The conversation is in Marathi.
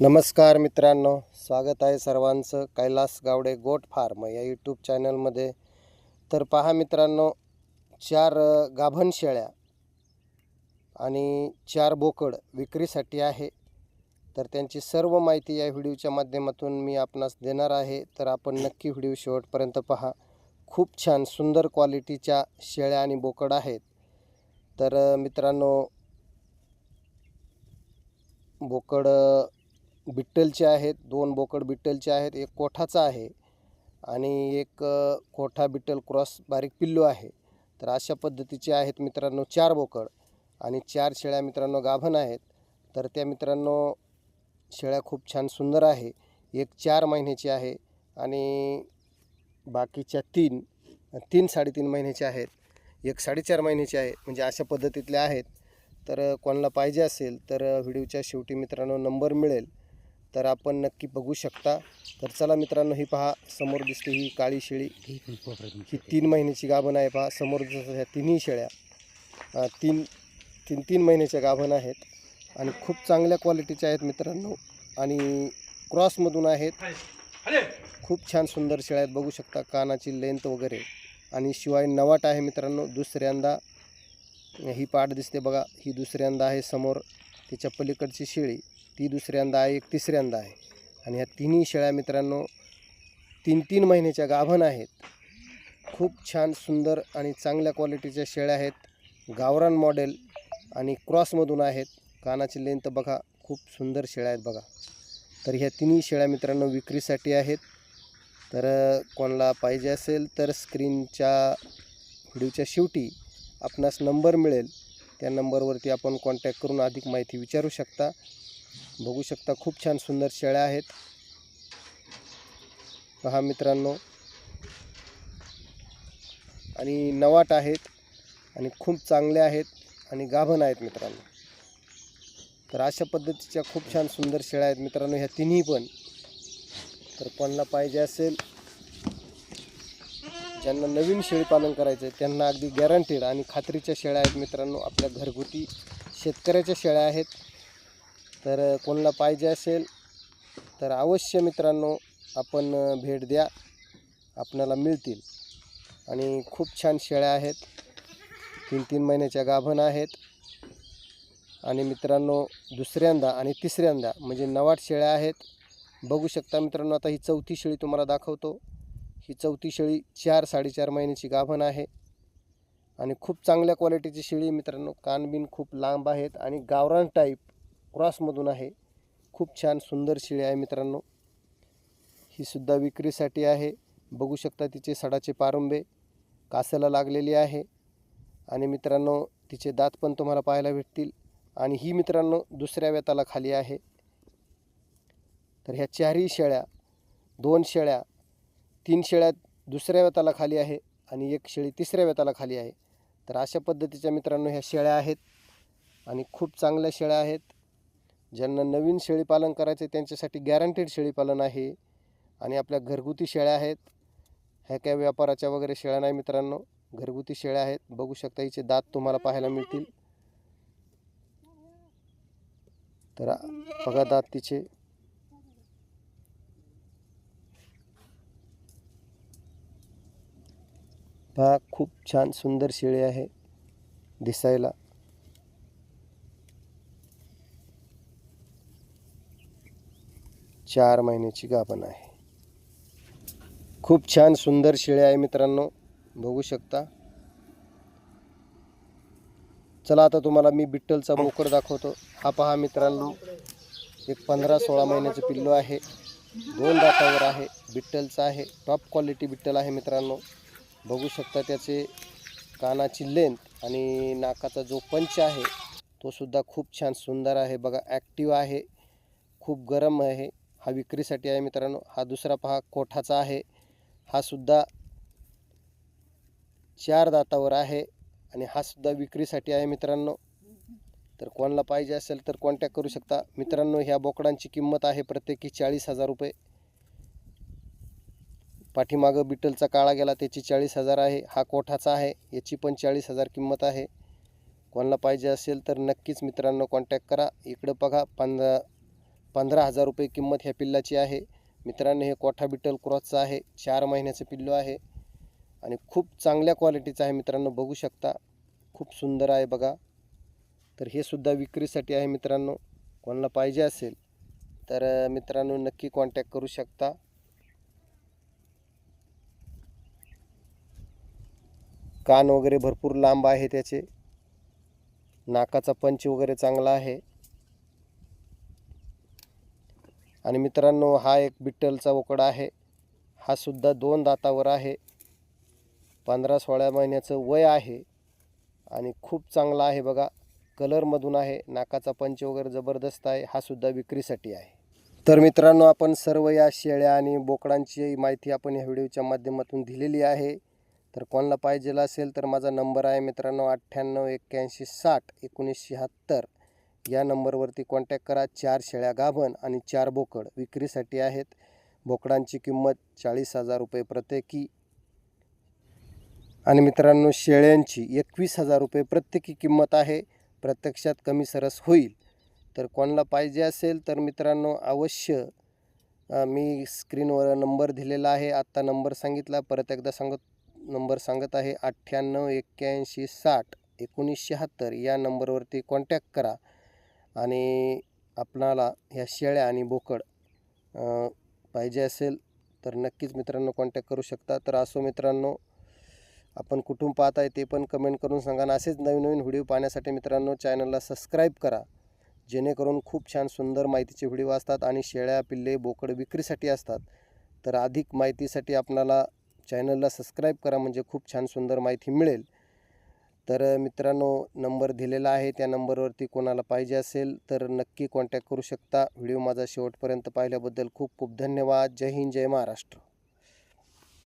नमस्कार मित्रांनो स्वागत आहे सर्वांचं कैलास गावडे गोट फार्म या यूट्यूब चॅनलमध्ये. तर पहा मित्रांनो चार गाभण शेळ्या आणि चार बोकड विक्रीसाठी आहे. तर त्यांची सर्व माहिती या व्हिडिओच्या माध्यमातून मी आपणास देणार आहे. तर आपण नक्की व्हिडिओ शेवटपर्यंत पहा. खूप छान सुंदर क्वालिटीच्या शेळ्या आणि बोकड आहेत. तर मित्रांनो बोकड बिट्टलचे आहेत दोन बोकड बिट्टलचे आहेत एक कोठाचा आहे आणि एक कोठा बिट्टल क्रॉस बारीक पिल्लू आहे. तर अशा पद्धतीचे आहेत मित्रांनो चार बोकड आणि चार शेळ्या मित्रांनो गाभण आहेत. तर त्या मित्रांनो शेळ्या खूप छान सुंदर आहे. एक चार महिन्याची आहे आणि बाकीच्या तीन तीन साडेतीन महिन्याचे आहेत. एक साडेचार महिन्याचे आहे म्हणजे अशा पद्धतीतल्या आहेत. तर कोणाला पाहिजे असेल तर व्हिडिओच्या शेवटी मित्रांनो नंबर मिळेल. तर आपण नक्की बघू शकता. तर चला मित्रांनो ही पहा समोर दिसते ही काळी शेळी. ही तीन महिन्याची गाभण आहे पहा समोर दिसत ह्या तिन्ही शेळ्या. तीन तीन तीन महिन्याच्या गाभण आहेत आणि खूप चांगल्या क्वालिटीच्या आहेत मित्रांनो. आणि क्रॉसमधून आहेत. खूप छान सुंदर शेळ्या आहेत. बघू शकता कानाची लेंथ वगैरे. आणि शिवाय नवाट आहे मित्रांनो दुसऱ्यांदा. ही पाठ दिसते बघा ही दुसऱ्यांदा आहे समोर. तिच्या पलीकडची शेळी. ती दुसऱ्यांदा आहे एक तिसऱ्यांदा आहे. आणि ह्या तिन्ही शेळ्या मित्रांनो तीन तीन महिन्याच्या गाभण आहेत. खूप छान सुंदर आणि चांगल्या क्वालिटीच्या शेळ्या आहेत. गावरान मॉडेल आणि क्रॉसमधून आहेत. कानाची लेंथ बघा खूप सुंदर शेळ्या आहेत बघा. तर ह्या तिन्ही शेळ्या मित्रांनो विक्रीसाठी आहेत. तर कोणाला पाहिजे असेल तर स्क्रीनच्या व्हिडिओच्या शेवटी आपणास नंबर मिळेल. त्या नंबरवरती आपण कॉन्टॅक्ट करून अधिक माहिती विचारू शकता. बघू शकता खूप छान सुंदर शेळ्या आहेत. पहा मित्रांनो. आणि नवाट आहेत आणि खूप चांगले आहेत आणि गाभण आहेत मित्रांनो. तर अशा पद्धतीच्या खूप छान सुंदर शेळ्या आहेत मित्रांनो ह्या तिन्ही पण. तर कोणाला पाहिजे असेल ज्यांना नवीन शेळी पालन करायचं आहे त्यांना अगदी गॅरंटेड आणि खात्रीच्या शेळ्या आहेत मित्रांनो. आपल्या घरगुती शेतकऱ्याच्या शेळ्या आहेत. तर कोणाला पाहिजे असेल तर अवश्य मित्रांनो आपण भेट द्या. आपणाला मिळतील. आणि खूप छान शेळ्या आहेत. तीन तीन महिन्याच्या गाभण आहेत. आणि मित्रांनो दुसऱ्यांदा आणि तिसऱ्यांदा म्हणजे नवाट शेळ्या आहेत. बघू शकता मित्रांनो आता ही चौथी शेळी तुम्हाला दाखवतो. ही चौथी शेळी चार साडेचार महिन्याची गाभण आहे. आणि खूप चांगल्या क्वालिटीची शेळी मित्रांनो कानबीन खूप लांब आहेत. आणि गावरान टाईप क्रॉसमधून आहे. खूप छान सुंदर शिळी आहे मित्रांनो. ही सुद्धा विक्रीसाठी आहे. बघू शकता तिचे सडाचे पारंबे कासाला लागलेली आहे. आणि मित्रांनो तिचे दात पण तुम्हाला पाहायला भेटतील. आणि ही मित्रांनो दुसऱ्या वेताला खाली आहे. तर ह्या चारही शेळ्या दोन शेळ्या तीन शेळ्या दुसऱ्या वेताला खाली आहे आणि एक शेळी तिसऱ्या वेताला खाली आहे. तर अशा पद्धतीच्या मित्रांनो ह्या शेळ्या आहेत. आणि खूप चांगल्या शेळ्या आहेत. ज्यांना नवीन शेळीपालन करायचं त्यांच्यासाठी गॅरंटेड शेळीपालन आहे. आणि आपल्या घरगुती शेळ्या आहेत. ह्या काय व्यापाराच्या वगैरे शेळ्या नाही मित्रांनो. घरगुती शेळ्या आहेत. बघू शकता हिचे दात तुम्हाला पाहायला मिळतील. तर बघा दात तिचे. पहा खूप छान सुंदर शेळी आहे. दिसायला. चार महिन्याची गाभण आहे. खूप छान सुंदर शेळी आहे मित्रांनो. बघू शकता. चला आता तुम्हाला मी बिट्टलचा मोकर दाखवतो. हा पहा मित्रांनो. एक पंधरा सोळा महिन्याचं पिल्लू आहे. दोन दातावर आहे. बिट्टलचा आहे. टॉप क्वालिटी बिट्टल आहे मित्रांनो. बघू शकता त्याचे कानाची लेंथ आणि नाकाचा जो पंच आहे तो सुद्धा खूप छान सुंदर आहे. बघा ॲक्टिव्ह आहे. खूप गरम आहे. हा विक्रीसाठी आहे मित्रांनो. हा दुसरा पहा कोठाचा आहे. हा सुद्धा चार दातावर आहे आणि हा सुद्धा विक्रीसाठी आहे मित्रांनो. तर कोणाला पाहिजे असेल तर कॉन्टॅक्ट करू शकता. मित्रांनो ह्या बोकडांची किंमत आहे प्रत्येकी चाळीस हजार रुपये. पाठीमागं बिटलचा काळा गेला त्याची चाळीस हजार आहे. हा कोठाचा आहे याची पण चाळीस हजार किंमत आहे. कोणाला पाहिजे असेल तर नक्कीच मित्रांनो कॉन्टॅक्ट करा. इकडं बघा पंधरा पंधरा हजार रुपये किंमत ह्या पिल्लाची आहे. मित्रांनो हे कोठा बिटल क्रॉसचं आहे. चार महिन्याचं पिल्लू आहे. आणि खूप चांगल्या क्वालिटीचं आहे मित्रांनो बघू शकता. खूप सुंदर आहे बघा. तर हे सुद्धा विक्रीसाठी आहे मित्रांनो. कोणाला पाहिजे असेल तर मित्रांनो नक्की कॉन्टॅक्ट करू शकता. कान वगैरे भरपूर लांब आहे त्याचे. नाकाचा पंच वगैरे चांगला आहे. आणि मित्रांनो हा एक बिट्टलचा बोकड आहे. हा सुद्धा दोन दातावर आहे. पंधरा सोळा महिन्याचं वय आहे आणि खूप चांगला आहे बघा. कलरमधून आहे. नाकाचा पंच वगैरे जबरदस्त आहे. हा सुद्धा विक्रीसाठी आहे. तर मित्रांनो आपण सर्व या शेळ्या आणि बोकडांची माहिती आपण या व्हिडिओच्या माध्यमातून दिलेली आहे. तर कोणाला पाहिजेला असेल तर माझा नंबर आहे मित्रांनो अठ्ठ्याण्णव एक्क्याऐंशी साठ एकोणीस शहात्तर. या नंबरवरती कॉन्टॅक्ट करा. चार शेळ्या गाभण आणि चार बोकड विक्रीसाठी आहेत. बोकडांची किंमत चाळीस हजार रुपये प्रत्येकी. आणि मित्रांनो शेळ्यांची एकवीस हजार रुपये प्रत्येकी किंमत आहे. प्रत्यक्षात कमी सरस होईल. तर कोणाला पाहिजे असेल तर मित्रांनो अवश्य मी स्क्रीनवर नंबर दिलेला आहे. आत्ता नंबर सांगितला. परत एकदा सांगत नंबर सांगत आहे. अठ्ठ्याण्णव एक्क्याऐंशी साठ एकोणीस शहात्तर. या नंबरवरती कॉन्टॅक्ट करा. आणि आपणाला ह्या शेळ्या आणि बोकड पाहिजे असेल तर नक्कीच मित्रांनो कॉन्टॅक्ट करू शकता. तर असो मित्रांनो आपण कुठून पाहत आहे ते पण कमेंट करून सांगा आणि असेच नवीन नवीन व्हिडिओ पाहण्यासाठी मित्रांनो चॅनलला सबस्क्राईब करा. जेणेकरून खूप छान सुंदर माहितीचे व्हिडिओ असतात आणि शेळ्या पिल्ले बोकड विक्रीसाठी असतात. तर अधिक माहितीसाठी आपणाला चॅनलला सबस्क्राईब करा म्हणजे खूप छान सुंदर माहिती मिळेल. तर मित्रांनो नंबर दिलेला आहे. त्या नंबरवरती कोणाला पाहिजे असेल तर नक्की कॉन्टॅक्ट करू शकता. व्हिडिओ माझा शेवटपर्यंत पाहिल्याबद्दल खूप खूप धन्यवाद. जय हिंद जय महाराष्ट्र.